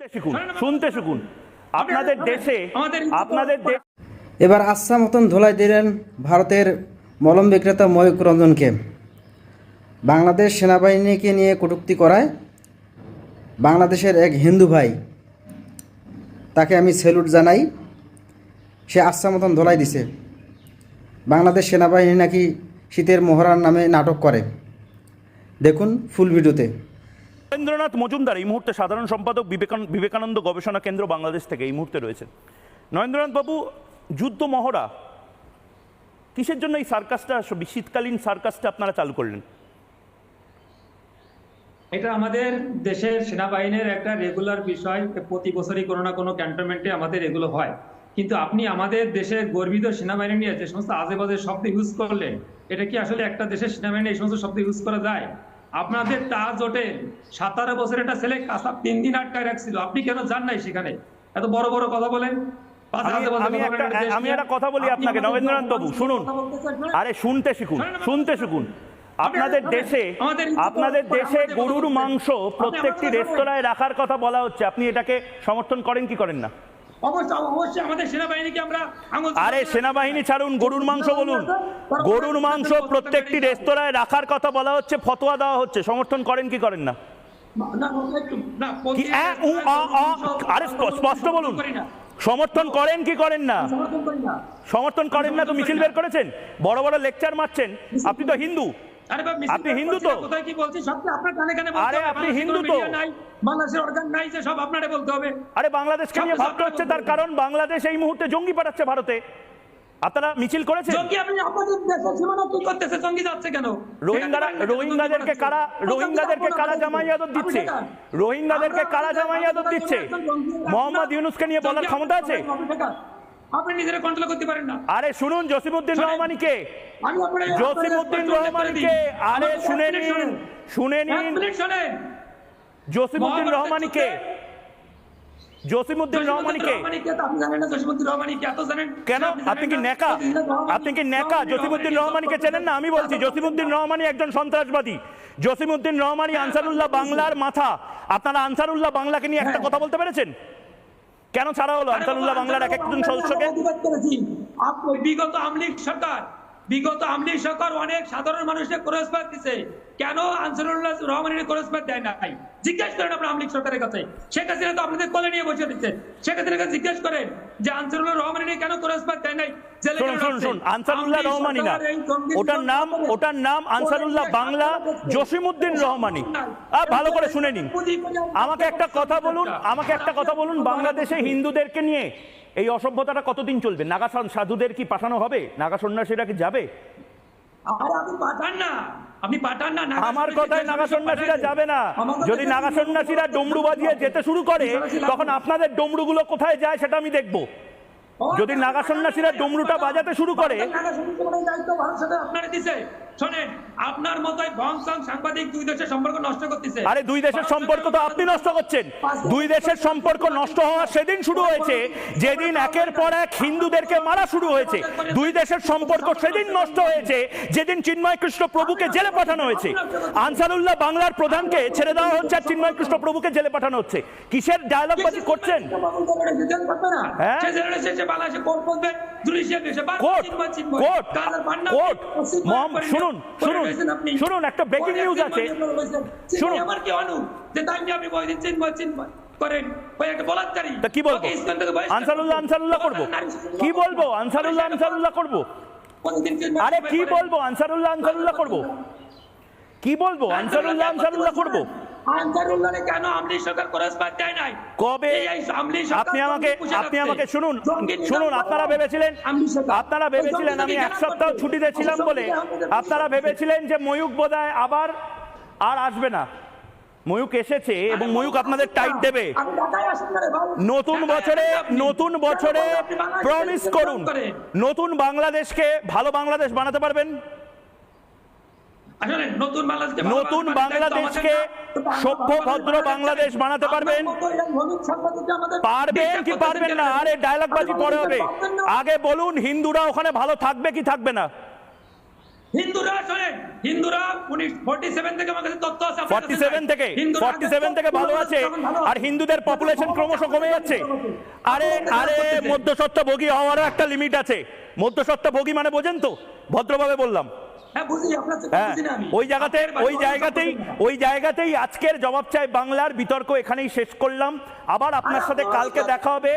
শুনতে শিখুন শুনতে শিখুন। আপনাদের দেশে আপনাদের এবার আচ্ছা মতন ধোলাই দিলেন ভারতের মলম বিক্রেতা ময়ূক রঞ্জনকে। বাংলাদেশ সেনাবাহিনীকে নিয়ে কটূক্তি করায় বাংলাদেশের এক হিন্দু ভাই। তাকে আমি সেলুট জানাই। সে আচ্ছা মতন ধোলাই দিছে। বাংলাদেশ সেনাবাহিনী নাকি শীতের মহড়ার নামে নাটক করে। দেখুন ফুল ভিডিওতে। রবীন্দ্রনাথ মজুমদার এই মুহূর্তে সাধারণ সম্পাদক বিবেকান- বিবেকানন্দ গবেষণা কেন্দ্র বাংলাদেশ থেকে এই মুহূর্তে রয়েছেন। নরেন্দ্রনাথ বাবু, যুদ্ধ মহড়া, কিসের জন্য এই সার্কাসটা শীতকালীন সার্কাসটা আপনারা চালু করলেন? এটা আমাদের দেশের সেনাবাহিনীর একটা রেগুলার বিষয় প্রতি বছরই কোনো না কোনো ক্যান্টনমেন্টে আমাদের এগুলো হয়। কিন্তু আপনি আমাদের দেশের গর্বিত সেনাবাহিনী নিয়ে যে সমস্ত আজে বাজে শব্দ ইউজ করলেন, এটা কি আসলে একটা দেশের সেনাবাহিনী এই সমস্ত শব্দ ইউজ করা যায়? আপনাদের তাজ হোটেল সাতারো বছর একটা ছেলে কাসাব তিন দিন আটকায় রাখছিল। আপনি কেন যান নাই সেখানে? এত বড় বড় কথা বলেন। আমি- একটা আমি একটা কথা বলি আপনাকে আমাদের নরেন্দ্রনাথ বাবু শুনুন? আরে শুনতে শিখুন শুনতে শিখুন। আপনাদের দেশে আপনাদের দেশে গরুর মাংস প্রত্যেকটি রেস্তোরাঁয় রাখার কথা বলা হচ্ছে। আপনি এটাকে সমর্থন করেন কি করেন না? আরে সেনাবাহিনী ছাড়ুন গরুর মাংস বলুন। গরুর মাংস প্রত্যেকটি রেস্তোরাঁয় রাখার কথা বলা হচ্ছে ফতোয়া দেওয়া হচ্ছে। সমর্থন করেন কি করেন না? আরে স্প- স্পষ্ট বলুন। সমর্থন করেন কি করেন না। সমর্থন করেন না তো মিছিল বের করেছেন? বড় বড় লেকচার মারছেন। আপনি তো হিন্দু। আরে আপনি হিন্দু তো? কোথায় কি বলছি সব আপনার কানে কানে বলতে আরে আপনি হিন্দু তো? নাই, বাংলাদেশের অর্গান নাই যে সব আপনারে বলতে হবে। আরে বাংলাদেশকে নিয়ে ভাবতে হচ্ছে তার কারণ বাংলাদেশ এই মুহূর্তে জঙ্গি পাঠাচ্ছে ভারতে। আপনারা মিছিল করেছেন? জঙ্গি আপনি আপনাদের দেশের সীমানা কি করতেছে? জঙ্গি যাচ্ছে কেন? রোহিঙ্গারা রোহিঙ্গাদেরকে কারা রোহিঙ্গাদেরকে কারা দিচ্ছে? রোহিঙ্গাদেরকে কারা জামাই দিচ্ছে? মোহাম্মদ ইউনুসকে নিয়ে বলার ক্ষমতা আছে? আপনি নিজেরা কন্ট্রোল করতে পারেন না। আরে শুনুন জসিমউদ্দিন। রহমানিকে জসিমউদ্দিন রহমানিকে আরে শুনে নিন শুনে নিন শোনেন। জসিমউদ্দিন রহমানিকে জসিমউদ্দিন রহমানিকে কেন? আপনি কি নেকা আপনি কি নেকা জসিমউদ্দিন রহমানিকে চেনেন না? আমি বলছি জসিমউদ্দিন রহমানি একজন সন্ত্রাসবাদী। জসিমউদ্দিন রহমানি আনসারুল্লাহ বাংলার মাথা। আপনারা আনসারুল্লাহ বাংলাকে নিয়ে একটা কথা বলতে পেরেছেন? কেন ছাড়া হলো? আনসারুল্লাহ বাংলার এক একজন সদস্যকে? বিগত আমলিক সরকার বিগত আমলিক সরকার অনেক সাধারণ মানুষের ক্রসবাদ দিছে। কেন আনসারুল্লাহ রহমানের ক্রসবাদ দেয় নাই? জিজ্ঞেস করেন আপনার আমলিক সরকারের কাছে। শেখ হাসিনা তো আপনাদের কোলে নিয়ে বসে দিচ্ছে শেখ হাসিনাকে জিজ্ঞেস করেন যে আনসারুল্লাহ রহমানের কেন ক্রসবাদ দেয় নাই? জেলে শুনুন কেন শুনুন রাখছে? শুনুন আনসারুল্লাহ রহমানি না সরকার এই জঙ্গি ওটার নাম ওটার নাম আনসারুল্লাহ বাংলা জসিমউদ্দিন রহমানি। আহ, ভালো করে শুনে নিন। আমাকে একটা কথা বলুন আমাকে একটা কথা বলুন বাংলাদেশে হিন্দুদেরকে নিয়ে এই অসভ্যতাটা কতদিন চলবে? নাগাসন সাধুদের কি পাঠানো হবে? নাগা সন্ন্যাসীরা কি যাবে? আমার কথায় নাগা সন্ন্যাসীরা যাবে না। যদি নাগা সন্ন্যাসীরা ডমরু বাজিয়ে যেতে শুরু করে তখন আপনাদের ডমরুগুলো কোথায় যায় সেটা আমি দেখব। যদি নাগা সন্ন্যাসীরা ডমরুটা বাজাতে শুরু করে নাগা সন্ন্যাসীদের দায়িত্ব ভারত সরকার আপনারে দিছে শোনেন আপনার মতোই ভংসং সাংবাদিক দুই দেশের সম্পর্ক নষ্ট করতেছে। আরে দুই দেশের সম্পর্ক তো আপনি নষ্ট করছেন। দুই দেশের সম্পর্ক নষ্ট হওয়া সেদিন শুরু হয়েছে যেদিন একের পর এক হিন্দুদেরকে মারা শুরু হয়েছে। দুই দেশের সম্পর্ক সেদিন নষ্ট হয়েছে যেদিন চিন্ময় কৃষ্ণ প্রভুকে জেলে পাঠানো হয়েছে। আনসারুল্লাহ বাংলার প্রধানকে ছেড়ে দেওয়া হচ্ছে আর চিন্ময় কৃষ্ণ প্রভুকে জেলে পাঠানো হচ্ছে। কিসের ডায়লগ করছেন? হ্যাঁ? মম শুনুন শুনুন শুনুন একটা ব্রেকিং নিউজ আছে। শুনুন। আমার কি অনু যে আমি করেন। তা কি বলব? আনসারুল্লাহ আনসারুল্লাহ করব? কি বলব? করেন। আনসারুল্লাহ আনসারুল্লাহ করব? আরে কি বলব? আনসারুল্লাহ আনসারুল্লাহ করব? কি বলব? আনসারুল্লাহ আনসারুল্লাহ করব? আনসারুল্লাহরে কেন আমলি সরকার খরচ দেয় নাই? কবে? এই এই আমলি সরকার আপনি আমাকে আপনি আমাকে শুনুন। জঙ্গি শুনুন আপনারা ভেবেছিলেন আপনারা ভেবেছিলেন আমি এক সপ্তাহ ছুটিতে ছিলাম বলে আপনারা ভেবেছিলেন যে ময়ূক বোধহয় আবার আর আসবে না। ময়ূক এসেছে এবং ময়ূক আপনাদের টাইট দেবে। নতুন বছরে নতুন বছরে প্রমিস করুন। নতুন বাংলাদেশকে ভালো বাংলাদেশ বানাতে পারবেন। নতুন বাংলাদেশকে। সভ্য ভদ্র বাংলাদেশ বানাতে পারবেন? পারবেন কি পারবেন না? আরে ডায়লগ বাজি পরে হবে। আগে বলুন হিন্দুরা ওখানে ভালো থাকবে কি থাকবে না? হিন্দুরা শোনেন হিন্দুরা উনিশ ফোর্টি সেভেন থেকে আমার কাছে তথ্য আছে আপনার কাছে 47 নাই। থেকে হিন্দুরা 47 থেকে ভালো আছে আর হিন্দুদের পপুলেশন ক্রমশ কমে যাচ্ছে। আরে আরে মধ্যস্বত্বভোগী হওয়ারও একটা লিমিট আছে। মধ্যস্বত্বভোগী মানে বোঝেন তো? ভদ্রভাবে বললাম। হ্যাঁ হ্যাঁ ওই জায়গাতে ওই জায়গাতেই ওই জায়গাতেই আজকের জবাব চাই বাংলার বিতর্ক এখানেই শেষ করলাম। আবার আপনার সাথে কালকে দেখা হবে।